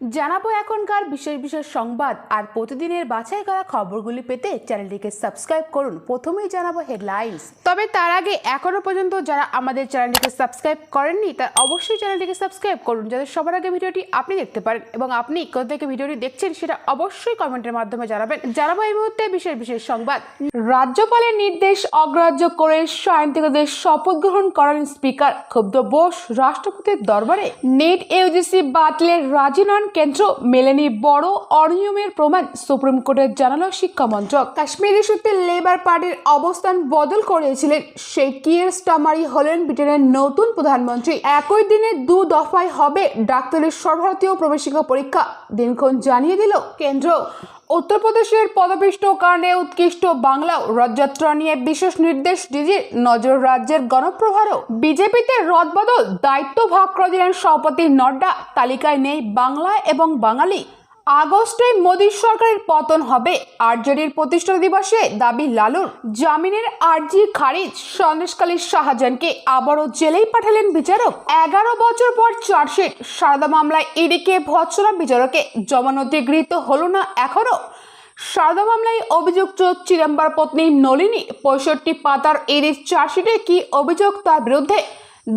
জানাব এখনকার বিশেষ বিশেষ সংবাদ আর প্রতিদিনের বাছাই করা খবরগুলি পেতে চ্যানেলটিকে সাবস্ক্রাইব করুন। প্রথমেই জানাব হেডলাইন্স। তবে তার আগে এখনও পর্যন্ত যারা আমাদের চ্যানেলটিকে সাবস্ক্রাইব করেননি তার অবশ্যই চ্যানেলটিকে সাবস্ক্রাইব করুন যাতে সবার আগে ভিডিওটি আপনি দেখতে পারেন এবং আপনি কোথা থেকে ভিডিওটি দেখছেন সেটা অবশ্যই কমেন্টের মাধ্যমে জানাবেন। জানাব এই মুহূর্তে বিশেষ বিশেষ সংবাদ। রাজ্যপালের নির্দেশ অগ্রাহ্য করে সায়ন্তিকদের শপথ গ্রহণ করেন স্পিকার ক্ষুব্ধ বোস। রাষ্ট্রপতির দরবারে নেট ইউজিসি বাতিলের রাজি নন কেন্দ্র মেলেনি বড় অনিয়মের প্রমাণ সুপ্রিম কোর্টের জানালো শিক্ষামন্ত্রক। কাশ্মীর ইস্যুতে লেবার পার্টির অবস্থান বদল করেছিলেন সেই কিয়ের স্টামারি হলেন ব্রিটেনের নতুন প্রধানমন্ত্রী। একই দিনে দু দফায় হবে ডাক্তারের সর্বভারতীয় প্রবেশিকা পরীক্ষা, দিনক্ষণ জানিয়ে দিল কেন্দ্র। উত্তরপ্রদেশের পদপিষ্ট কারণে উৎকৃষ্ট বাংলা রথযাত্রা নিয়ে বিশেষ নির্দেশ ডিজির নজর রাজ্যের গণপ্রভারও বিজেপিতে রদবদল দায়িত্ব ভাগ করে দিলেন সভাপতি নড্ডা। তালিকায় নেই বাংলা এবং বাঙালি। আগস্টে মোদী সরকারের পতন হবে। আরজেডির প্রতিষ্ঠা দিবসে দাবি লালুর। জামিনের আর্জি খারিজ। সন্দেশকালী শাহজাহানকে আবারও জেলেই পাঠালেন বিচারক। এগারো বছর পর চার্জশিট। সারদা মামলায় ইডিকে ভৎসনা বিচারকে। জমানতি গৃহীত হলো না এখনও। সারদা মামলায় অভিযুক্ত চিদম্বর পত্নী নলিনী। পঁয়ষট্টি পাতার ইডির চার্জশিটে কি অভিযোগ তার বিরুদ্ধে?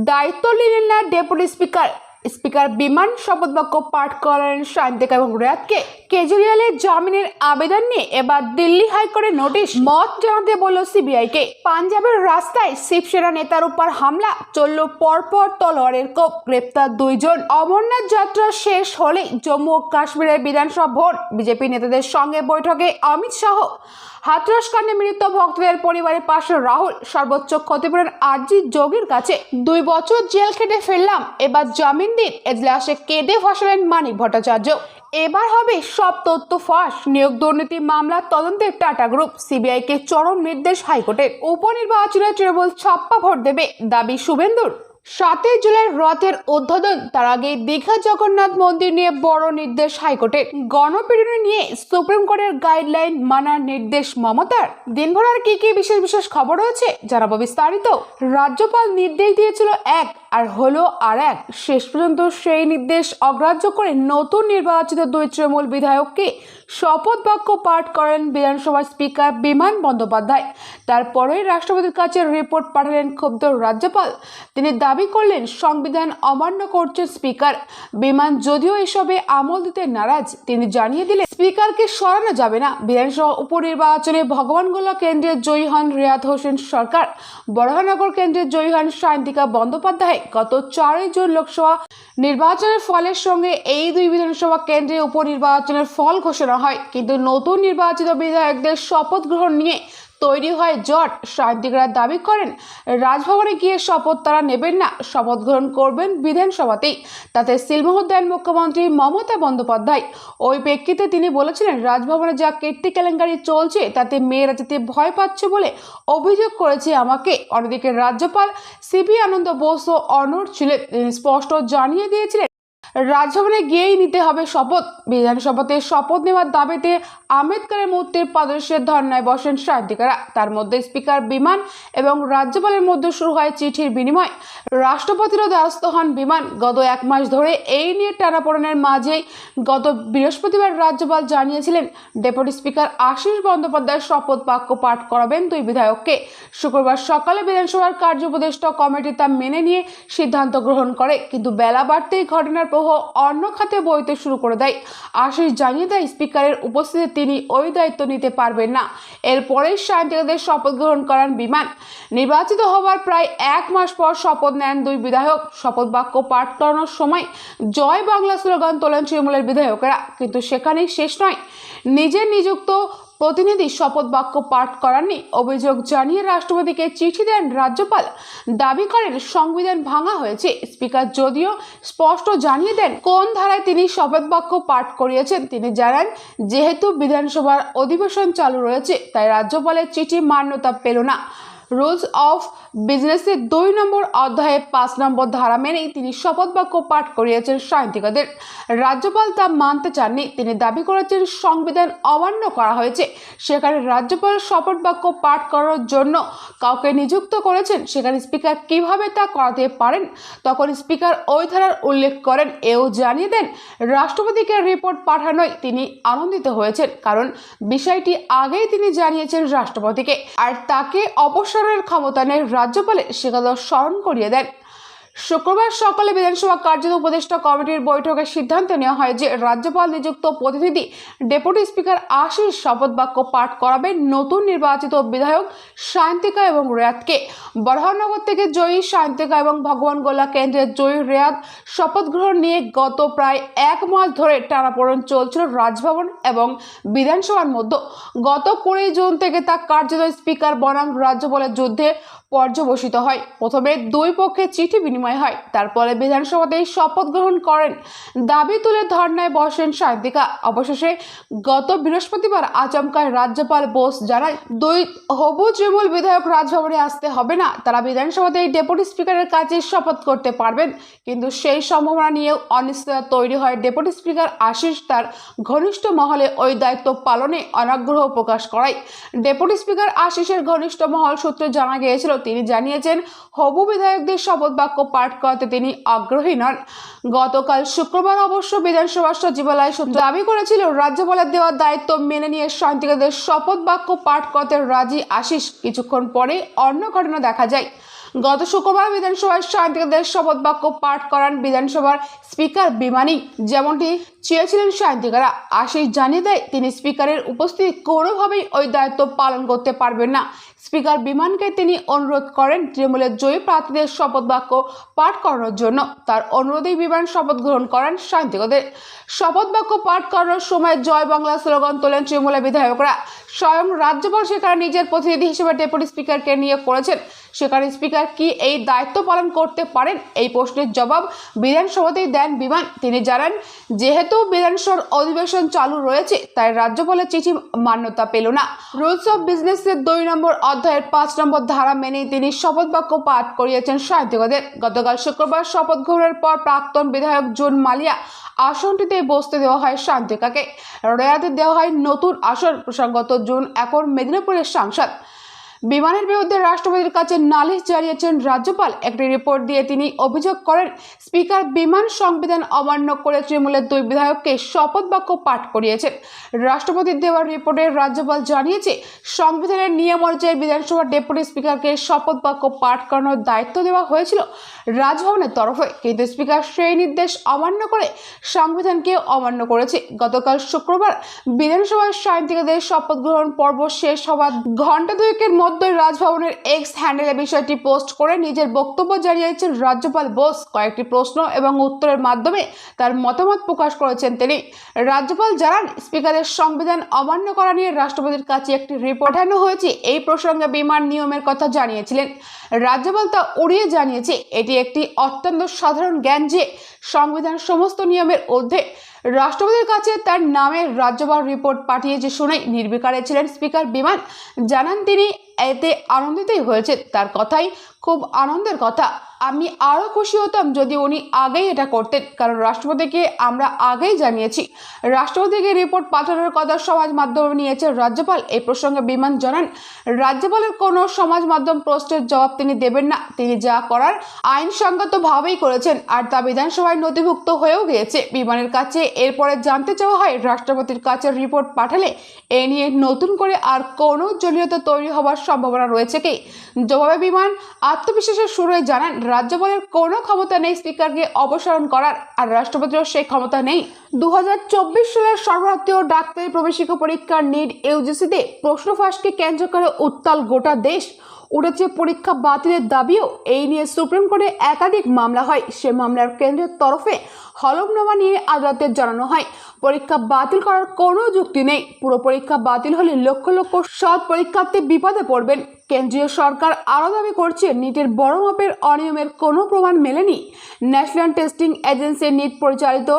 দায়িত্ব নিলেন না ডেপুটি স্পিকার স্পিকার বিমান শপথ বাক্য পাঠ করেন শান্তিকা এবং রেয়াতকে কেজরিওয়ালের জামিনের আবেদন নিয়ে এবার দিল্লি হাইকোর্টে নোটিশ। মত জানাতে বলল সিবিআইকে। পাঞ্জাবের রাস্তায় শিবসেনা নেতার উপর হামলা, চলল পরপর তলোয়ারের কোপ। গ্রেপ্তার দুইজন। অমরনাথ যাত্রা শেষ হলে জম্মু ও কাশ্মীরের বিধানসভা ভোট। বিজেপি নেতাদের সঙ্গে বৈঠকে অমিত শাহ। হাতরাস কাণ্ডে মৃত ভক্তদের পরিবারের পাশে রাহুল। সর্বোচ্চ ক্ষতিপূরণ আরজি যোগীর কাছে। দুই বছর জেল খেটে ফেললাম, এবার জামিন দিন এজলাসে কেঁদে ভাসালেন মানিক ভট্টাচার্য। এবার হবে সব তথ্য ফাঁস। নিয়োগ দুর্নীতি মামলা তদন্তে টাটা গ্রুপ। সিবিআইকে চরম নির্দেশ হাইকোর্টের। উপনির্বাচনে তৃণমূল ছাপ্পা ভোট দেবে দাবি শুভেন্দুর। সাতই জুলাই রথের উদ্বোধন। তার আগে দীঘা জগন্নাথ মন্দির নিয়ে বড় নির্দেশ হাইকোর্টের। গণপীড়নে নিয়ে সুপ্রিম কোর্টের গাইডলাইন মানার নির্দেশ মমতার। দিনভর আর কি কি বিশেষ বিশেষ খবর রয়েছে জানাব বিস্তারিত। রাজ্যপাল নির্দেশ দিয়েছিল এক আর হলো আর এক। শেষ পর্যন্ত সেই নির্দেশ অগ্রাহ্য করে নতুন নির্বাচিত দুই তৃণমূল বিধায়ককে শপথ বাক্য পাঠ করেন বিধানসভার স্পিকার বিমান বন্দ্যোপাধ্যায়। তারপরেই রাষ্ট্রপতির কাছে রিপোর্ট পাঠালেন ক্ষুব্ধ রাজ্যপাল। তিনি দাবি করলেন, সংবিধান অমান্য করছেন স্পিকার। বিমান যদিও এসবে আমল দিতে নারাজ, তিনি জানিয়ে দিলেন, স্পিকারকে সরানো যাবে না। বিধানসভা উপনির্বাচনে ভগবানগোলা কেন্দ্রের জয়ী হন রেয়াদ হোসেন সরকার। বড়হানগর কেন্দ্রের জয়ী হন সায়ন্তিকা বন্দ্যোপাধ্যায়। গত চারই জুন লোকসভা নির্বাচনের ফলের সঙ্গে এই দুই বিধানসভা কেন্দ্রে উপনির্বাচনের ফল ঘোষণা হয়। কিন্তু নতুন নির্বাচিত বিধায়কদের শপথ গ্রহণ নিয়ে তৈরি হয় জট। সাহিত্যিকরা দাবি করেন, রাজভবনে গিয়ে শপথ তারা নেবেন না, শপথ গ্রহণ করবেন বিধানসভাতেই। তাতে সিলমোহর দেন মুখ্যমন্ত্রী মমতা বন্দ্যোপাধ্যায়। ওই প্রেক্ষিতে তিনি বলেছিলেন, রাজভবনে যা কীর্তি কেলেঙ্কারি চলছে, তাতে মেয়েরা যেতে ভয় পাচ্ছে বলে অভিযোগ করেছে আমাকে। অন্যদিকে রাজ্যপাল সিবি আনন্দ বোসও অনড় ছিলেন। স্পষ্ট জানিয়ে দিয়েছিলেন রাজভবনে গিয়েই নিতে হবে শপথ। বিধানসভাতে শপথ নেওয়ার দাবিতে আম্বেদকরের মূর্তির পাদর্শের ধর্নায় বসেন সাহিত্যিকারা। তার মধ্যে স্পিকার বিমান এবং রাজ্যপালের মধ্যে শুরু হয় চিঠির বিনিময়। রাষ্ট্রপতিরও দ্বারস্থ হন বিমান। গত এক মাস ধরে এই নিয়ে টানাপোড়েনের মাঝেই গত বৃহস্পতিবার রাজ্যপাল জানিয়েছিলেন, ডেপুটি স্পিকার আশিস বন্দ্যোপাধ্যায় শপথ বাক্য পাঠ করাবেন দুই বিধায়ককে। শুক্রবার সকালে বিধানসভার কার্য উপদেষ্টা কমিটি তা মেনে নিয়ে সিদ্ধান্ত গ্রহণ করে। কিন্তু বেলা বাড়তেই ঘটনার প্রবাহ অন্য খাতে বইতে শুরু করে দেয়। আশিস জানিয়ে দেয়, স্পিকারের উপস্থিতিতে তিনি ওই দায়িত্ব নিতে পারবেন না। এরপরেই সায়ন্তিকাদের শপথ গ্রহণ করান বিমান। নির্বাচিত হওয়ার প্রায় এক মাস পর শপথ নেন দুই বিধায়ক। শপথ বাক্য পাঠ করানোর সময় জয় বাংলা স্লোগান তোলেন তৃণমূলের বিধায়কেরা। কিন্তু সেখানেই শেষ নয়। নিজের নিযুক্ত প্রতিনিধি শপথ বাক্য পাঠ করাননি। অভিযোগ জানিয়ে রাষ্ট্রপতিকে চিঠি দেন রাজ্যপাল। দাবি করেন সংবিধান ভাঙা হয়েছে। স্পিকার যদিও স্পষ্ট জানিয়ে দেন কোন ধারায় তিনি শপথ বাক্য পাঠ করিয়েছেন। তিনি জানান, যেহেতু বিধানসভার অধিবেশন চালু রয়েছে, তাই রাজ্যপালের চিঠি মান্যতা পেল না। রুলস অফ বিজনেসের দুই নম্বর অধ্যায়ে পাঁচ নম্বর ধারা মেনেই তিনি শপথ বাক্য পাঠ করিয়েছেন সাহিত্যিকদের। রাজ্যপাল তা মানতে চাননি। তিনি দাবি করেছেন সংবিধান অমান্য করা হয়েছে। সেখানে রাজ্যপাল শপথ বাক্য পাঠ করার জন্য কাউকে নিযুক্ত করেছেন। সেখানে স্পিকার কীভাবে তা করাতে পারেন? তখন স্পিকার ওই ধারার উল্লেখ করেন। এও জানিয়ে দেন, রাষ্ট্রপতিকে রিপোর্ট পাঠানোয় তিনি আনন্দিত হয়েছেন, কারণ বিষয়টি আগেই তিনি জানিয়েছেন রাষ্ট্রপতিকে। আর তাকে অপসারণের ক্ষমতা নেই রাজ্যপালের সে কথা স্মরণ করিয়ে দেন। শুক্রবার সকালে বিধানসভা কার্যত উপদেষ্টা কমিটির বৈঠকে সিদ্ধান্ত নেওয়া হয় যে রাজ্যপাল নিযুক্ত প্রতিনিধি ডেপুটি স্পিকার আশিস শপথ বাক্য পাঠ করাবে নতুন নির্বাচিত বিধায়ক শান্তিকা এবং রেয়াদকে বরহানগর থেকে জয়ী শান্তিকা এবং ভগবান গোলা কেন্দ্রের জয়ী রেয়াদ শপথ গ্রহণ নিয়ে গত প্রায় এক মাস ধরে টানাপোড়ন চলছিল রাজভবন এবং বিধানসভার মধ্যে। গত কুড়ি জুন থেকে তা কার্যত স্পিকার বনাম রাজ্যপালের যুদ্ধে পর্যবসিত হয়। প্রথমে দুই পক্ষে চিঠি বিনিময় হয়। তারপরে বিধানসভাতে শপথ গ্রহণ করেন। দাবি তুলে ধর্নায় বসেন সাহিত্যিকা অবশেষে গত বৃহস্পতিবার আচমকায় রাজ্যপাল বোস জানায়, দুই হবু তৃণমূল বিধায়ক রাজভবনে আসতে হবে না। তারা বিধানসভাতে ডেপুটি স্পিকারের কাছে শপথ করতে পারবেন। কিন্তু সেই সম্ভাবনা নিয়েও অনিশ্চয়তা তৈরি হয় ডেপুটি স্পিকার আশিস তার ঘনিষ্ঠ মহলে ওই দায়িত্ব পালনে অনাগ্রহ প্রকাশ করায়। ডেপুটি স্পিকার আশিসের ঘনিষ্ঠ মহল সূত্রে জানা গিয়েছিল, তিনি জানিয়েছেন, হবু বিধায়কদের শপথ বাক্য পাঠ করাতে তিনি আগ্রহী নন। গতকাল শুক্রবার অবশ্য বিধানসভা সচিবালয় সূত্র দাবি করেছিল রাজ্যপালের দেওয়ার দায়িত্ব মেনে নিয়ে শান্তিকাদের শপথ বাক্য পাঠ করতে রাজি আশিস। কিছুক্ষণ পরে অন্য ঘটনা দেখা যায়। গত শুক্রবার বিধানসভায় শান্তিকাদের শপথ বাক্য পাঠ করান বিধানসভার স্পিকার বিমানী। যেমনটি চেয়েছিলেন শান্তিকারা আশিস জানিয়ে দেয় তিনি স্পিকারের উপস্থিতি কোনোভাবেই ওই দায়িত্ব পালন করতে পারবেন না। স্পিকার বিমানকে তিনি অনুরোধ করেন তৃণমূলের জয়ী প্রার্থীদের শপথ বাক্য পাঠ করানোর জন্য। তার অনুরোধেই বিমান শপথ গ্রহণ করেন শান্তিকদের শপথ বাক্য পাঠ করানোর সময় জয় বাংলা স্লোগান তোলেন তৃণমূলের বিধায়করা। স্বয়ং রাজ্যপাল সেখানে নিজের প্রতিনিধি হিসেবে ডেপুটি স্পিকারকে নিয়োগ করেছেন। সেখানে স্পিকার কি এই দায়িত্ব পালন করতে পারেন? এই প্রশ্নের জবাব বিধানসভাতেই দেন বিমান। তিনি জানান, যেহেতু বিধানসভার অধিবেশন চালু রয়েছে, তাই রাজ্যপালের চিঠি মান্যতা পেল না। রুলস অফ বিজনেসের দুই নম্বর অধ্যায়ের পাঁচ নম্বর ধারা মেনেই তিনি শপথ বাক্য পাঠ করিয়েছেন সাহিত্যিকদের। গতকাল শুক্রবার শপথ গ্রহণের পর প্রাক্তন বিধায়ক জুন মালিয়া আসনটিতে বসতে দেওয়া হয় শান্তিকাকে রেয়াতে দেওয়া হয় নতুন আসন। প্রসঙ্গত জুন এখন মেদিনীপুরের সাংসদ। বিমানের বিরুদ্ধে রাষ্ট্রপতির কাছে নালিশ জানিয়েছেন রাজ্যপাল। একটি রিপোর্ট দিয়ে তিনি অভিযোগ করেন, স্পিকার বিমান সংবিধান অমান্য করে তৃণমূলের দুই বিধায়ককে শপথ বাক্য পাঠ করিয়েছেন। রাষ্ট্রপতির দেওয়ার রিপোর্টে রাজ্যপাল জানিয়েছে, সংবিধানের নিয়ম অনুযায়ী বিধানসভার ডেপুটি স্পিকারকে শপথ বাক্য পাঠ করানোর দায়িত্ব দেওয়া হয়েছিল রাজভবনের তরফে, কিন্তু স্পিকার সেই নির্দেশ অমান্য করে সংবিধানকে অমান্য করেছে। গতকাল শুক্রবার বিধানসভার সাহিত্যিকদের শপথ গ্রহণ পর্ব শেষ হওয়ার ঘণ্টা দুয়েকের মধ্যে রাজভবনের এক্স হ্যান্ডেলে বিষয়টি পোস্ট করে নিজের বক্তব্য জানিয়েছেন রাজ্যপাল বোস। কয়েকটি প্রশ্ন এবং উত্তরের মাধ্যমে তার মতামত প্রকাশ করেছেন তিনি। রাজ্যপাল জানান, স্পিকারের সংবিধান অমান্য করা নিয়ে রাষ্ট্রপতির কাছে একটি রিপোর্ট পাঠানো হয়েছে। এই প্রসঙ্গে বিমান নিয়মের কথা জানিয়েছিলেন। রাজ্যপাল তা উড়িয়ে জানিয়েছে। এটি একটি অত্যন্ত সাধারণ জ্ঞান যে সংবিধান সমস্ত নিয়মের ঊর্ধ্বে। রাষ্ট্রপতির কাছে তার নামে রাজ্যপাল রিপোর্ট পাঠিয়েছে শুনে নির্বিকারে ছিলেন স্পিকার বিমান। জানান তিনি এতে আনন্দিতই হয়েছে। তার কথাই খুব আনন্দের কথা। আমি আরও খুশি হতাম যদি উনি আগেই এটা করতেন। কারণ রাষ্ট্রপতিকে আমরা আগেই জানিয়েছি। রাষ্ট্রপতিকে রিপোর্ট পাঠানোর কথা সমাজ মাধ্যমে নিয়েছে রাজ্যপাল। এই প্রসঙ্গে বিমান জানান, রাজ্যপালের কোনো সমাজ মাধ্যম প্রশ্নের জবাব তিনি দেবেন না। তিনি যা করার আইনসঙ্গতভাবেই করেছেন, আর তা বিধানসভায় নথিভুক্ত হয়েও গিয়েছে। বিমানের কাছে এরপরে জানতে চাওয়া হয়, রাষ্ট্রপতির কাছে রিপোর্ট পাঠালে এ নিয়ে নতুন করে আর কোনো জলীয়তা তৈরি হওয়ার সম্ভাবনা রয়েছে কি? জবাবে বিমান আত্মবিশ্বাসের সুরে জানান রাজ্যপালের কোনো ক্ষমতা নেই স্পিকারকে অপসারণ করার, আর রাষ্ট্রপতিরও সেই ক্ষমতা নেই। দু হাজার চব্বিশ সালের সর্বভারতীয় ডাক্তারি প্রবেশিকা পরীক্ষার নিট ইউজিসিতে প্রশ্ন ফাঁসকে কেন্দ্র করে উত্তাল গোটা দেশ। উঠেছে পরীক্ষা বাতিলের দাবিও এই নিয়ে সুপ্রিম কোর্টে একাধিক মামলা হয়। সে মামলার কেন্দ্রের তরফে হলফনামা নিয়ে আদালতে জানানো হয়। পরীক্ষা বাতিল করার কোনো যুক্তি নেই। পুরো পরীক্ষা বাতিল হলে লক্ষ লক্ষ সৎ পরীক্ষার্থী বিপদে পড়বেন। কেন্দ্রীয় সরকার আরও দাবি করছে, নিটের বড় মাপের অনিয়মের কোনো প্রমাণ মেলেনি। ন্যাশনাল টেস্টিং এজেন্সি নিট পরিচালিত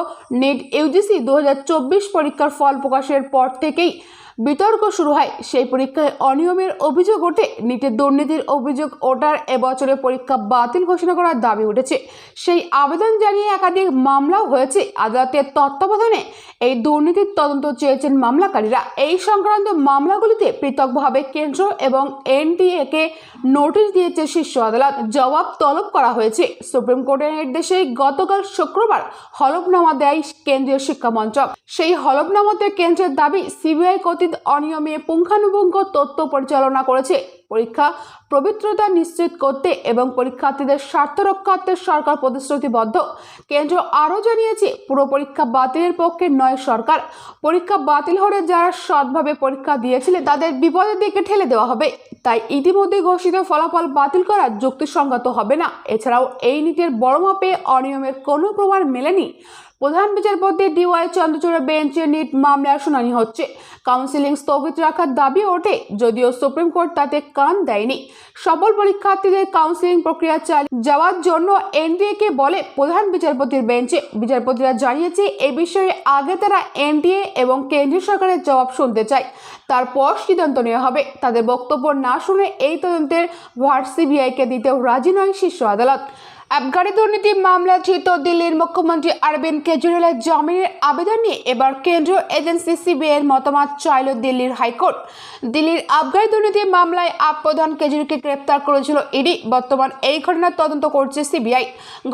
নিট ইউজিসি দু হাজার চব্বিশ পরীক্ষার ফল প্রকাশের পর থেকেই বিতর্ক শুরু হয়। সেই পরীক্ষায় অনিয়মের অভিযোগ ওঠে। নিটের দুর্নীতির অভিযোগ ওঠার এবছরে পরীক্ষা বাতিল ঘোষণা করার দাবি উঠেছে। সেই আবেদন জানিয়ে একাধিক মামলাও হয়েছে। আদালতের তত্ত্বাবধানে এই দুর্নীতির তদন্ত চেয়েছেন মামলাকারীরা। এই সংক্রান্ত মামলাগুলিতে পৃথকভাবে কেন্দ্র এবং এনটিএ কে নোটিশ দিয়েছে শীর্ষ আদালত। জবাব তলব করা হয়েছে। সুপ্রিম কোর্টের নির্দেশে গতকাল শুক্রবার হলফনামা দেয় কেন্দ্রীয় শিক্ষা মন্ত্রক। সেই হলফনামাতে কেন্দ্রের দাবি, সিবিআই কথিত অনিয়মে পুঙ্খানুপুঙ্খ তথ্য পরিচালনা করেছে। পরীক্ষা পবিত্রতা নিশ্চিত করতে এবং পরীক্ষার্থীদের স্বার্থ রক্ষার্থে সরকার প্রতিশ্রুতিবদ্ধ। কেন্দ্র আরও জানিয়েছে, পুরো পরীক্ষা বাতিলের পক্ষে নয় সরকার। পরীক্ষা বাতিল হলে যারা সৎভাবে পরীক্ষা দিয়েছিলেন তাদের বিপদের দিকে ঠেলে দেওয়া হবে। তাই ইতিমধ্যে ঘোষিত ফলাফল বাতিল করা যুক্তিসঙ্গত হবে না। এছাড়াও এই নীতির বড় মাপে অনিয়মের কোনো প্রমাণ মেলেনি। প্রধান বিচারপতি ডিওয়াই চন্দ্রচূড় বেঞ্চে নিট মামলার শুনানি হচ্ছে। কাউন্সিলিং স্থগিত রাখার দাবি ওঠে, যদিও সুপ্রিম কোর্ট তাতে কান দেয়নি। সকল পরীক্ষার্থীদের কাউন্সিলিং প্রক্রিয়া চালিয়ে যাওয়ার জন্য এনডিএ কে বলে প্রধান বিচারপতির বেঞ্চে। বিচারপতিরা জানিয়েছে, এ বিষয়ে আগে তারা এনডিএ এবং কেন্দ্রীয় সরকারের জবাব শুনতে চায়। তারপর সিদ্ধান্ত নেওয়া হবে। তাদের বক্তব্য না শুনে এই তদন্তের ভার সিবিআইকে দিতেও রাজি নয় শীর্ষ আদালত। আবগারি দুর্নীতি মামলা ধৃত দিল্লির মুখ্যমন্ত্রী অরবিন্দ কেজরিওয়ালের জামিনের আবেদন নিয়ে এবার কেন্দ্রীয় এজেন্সি সিবিআইয়ের মতামত চাইল দিল্লির হাইকোর্ট। দিল্লির আবগারি দুর্নীতি মামলায় আপ প্রধান কেজরিকে গ্রেপ্তার করেছিল ইডি। বর্তমান এই ঘটনার তদন্ত করছে সিবিআই।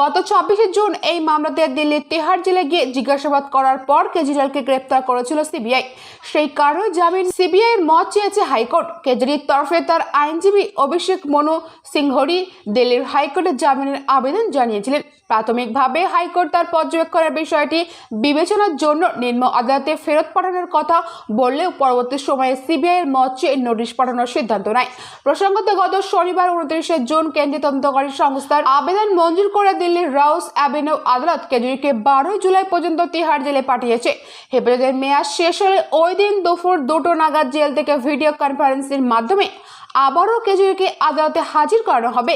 গত ছাব্বিশে জুন এই মামলাতে দিল্লির তেহার জেলে গিয়ে জিজ্ঞাসাবাদ করার পর কেজরিওয়ালকে গ্রেপ্তার করেছিল সিবিআই। সেই কারণে জামিন সিবিআই এর মত চেয়েছে হাইকোর্ট। কেজরির তরফে তার আইনজীবী অভিষেক মনু সিংহরি দিল্লির হাইকোর্টে জামিনের আবেদন জানিয়েছিলেন। প্রাথমিকভাবে হাইকোর্ট তার পর্যবেক্ষণের বিষয়টি বিবেচনার জন্য নিম্ন আদালতে ফেরত পাঠানোর কথা বললেও পরবর্তী সময়ে সিবিআই এর মত চেয়ে নোটিশ পাঠানোর সিদ্ধান্ত নেয়। প্রসঙ্গত, গত শনিবার উনত্রিশে জুন কেন্দ্রীয় তদন্তকারী সংস্থার আবেদন মঞ্জুর করে দিল্লির রাউস অ্যাভিনিউ আদালত কেজরিকে বারোই জুলাই পর্যন্ত তিহার জেলে পাঠিয়েছে। হেফাজতের মেয়াদ শেষ হলে ওই দিন দুপুর দুটো নাগাদ জেল থেকে ভিডিও কনফারেন্সের মাধ্যমে আবারও কেজরিকে আদালতে হাজির করানো হবে।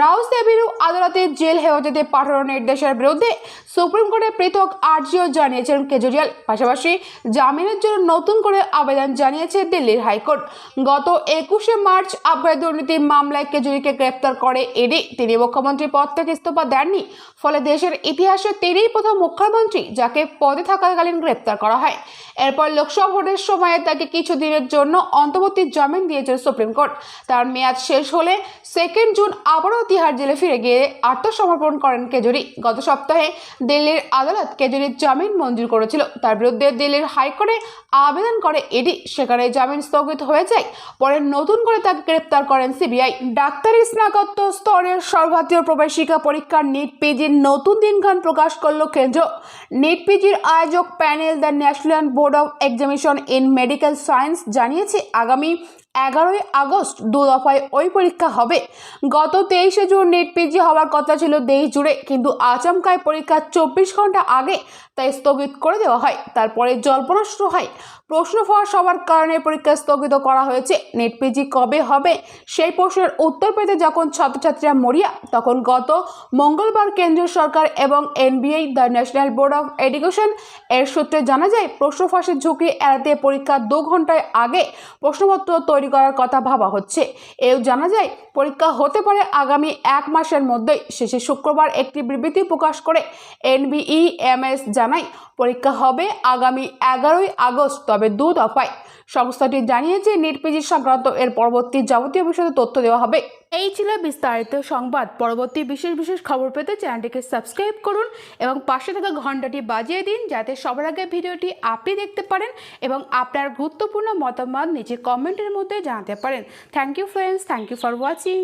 রাউস অ্যাভিনিউ আদালতে জেল হেফাজতে পাঠানোর নির্দেশের বিরুদ্ধে সুপ্রিম কোর্টে পৃথক আর্জিও জানিয়েছেন কেজরিওয়াল। পাশাপাশি জামিনের জন্য নতুন করে আবেদন জানিয়েছে দিল্লির হাইকোর্ট। গত একুশে মার্চ আবগারি দুর্নীতি মামলায় কেজরিকে গ্রেপ্তার করে ইডি। তিনি মুখ্যমন্ত্রী পদ থেকে ইস্তফা দেননি। ফলে দেশের ইতিহাসে তিনিই প্রথম মুখ্যমন্ত্রী যাকে পদে থাকাকালীন গ্রেপ্তার করা হয়। এরপর লোকসভা ভোটের সময়ে তাকে কিছুদিনের জন্য অন্তর্বর্তী জামিন দিয়েছে সুপ্রিম কোর্ট। তার মেয়াদ শেষ হলে সেকেন্ড জুন আবারও তিহার জেলে ফিরে গিয়ে আত্মসমর্পণ করেন কেজরি। গত সপ্তাহে দিল্লির আদালত কেজরির জামিন মঞ্জুর করেছিল। তার বিরুদ্ধে দিল্লির হাইকোর্টে আবেদন করে এডি। সেখানে জামিন স্থগিত হয়ে যায়। পরে নতুন করে তাকে গ্রেপ্তার করেন সিবিআই। ডাক্তারি স্নাতকোত্তর স্তরের সর্বভারতীয় প্রবেশিকা পরীক্ষার নিট পিজির নতুন দিনক্ষণ প্রকাশ করল কেন্দ্র। নিট পিজির আয়োজক panel the National Board of Examination in Medical Science জানিয়েছে, আগামী এগারোই আগস্ট দু দফায় ওই পরীক্ষা হবে। গত তেইশে জুন নেট পিজি হওয়ার কথা ছিল দেশ জুড়ে, কিন্তু আচমকায় পরীক্ষা চব্বিশ ঘণ্টা আগে তাই স্থগিত করে দেওয়া হয়। তারপরে জল্পনা শুরু হয়। প্রশ্ন ফাঁস হওয়ার কারণে পরীক্ষা স্থগিত করা হয়েছে। নেট পিজি কবে হবে সেই প্রশ্নের উত্তর পেতে যখন ছাত্রছাত্রীরা মরিয়া, তখন গত মঙ্গলবার কেন্দ্রীয় সরকার এবং NBI the National Board of Education এর সূত্রে জানা যায়, প্রশ্ন ফাঁসের ঝুঁকি এড়াতে পরীক্ষা দু ঘন্টায় আগে প্রশ্নপত্র তৈরি করার কথা ভাবা হচ্ছে। এও জানা যায়, পরীক্ষা হতে পারে আগামী এক মাসের মধ্যেই। শেষে শুক্রবার একটি বিবৃতি প্রকাশ করে এনবিই এম এস জানায়, পরীক্ষা হবে আগামী এগারোই আগস্ট, তবে দু দফায়। সংস্থাটি জানিয়েছে, নিট পিজি সংক্রান্ত এর পরবর্তী যাবতীয় বিষয়ে তথ্য দেওয়া হবে। এই ছিল বিস্তারিত সংবাদ। পরবর্তী বিশেষ বিশেষ খবর পেতে চ্যানেলটিকে সাবস্ক্রাইব করুন এবং পাশে থাকা ঘন্টাটি বাজিয়ে দিন যাতে সবার আগে ভিডিওটি আপনি দেখতে পারেন এবং আপনার গুরুত্বপূর্ণ মতামত নিচে কমেন্টের মধ্যে জানাতে পারেন। Thank you friends thank you for watching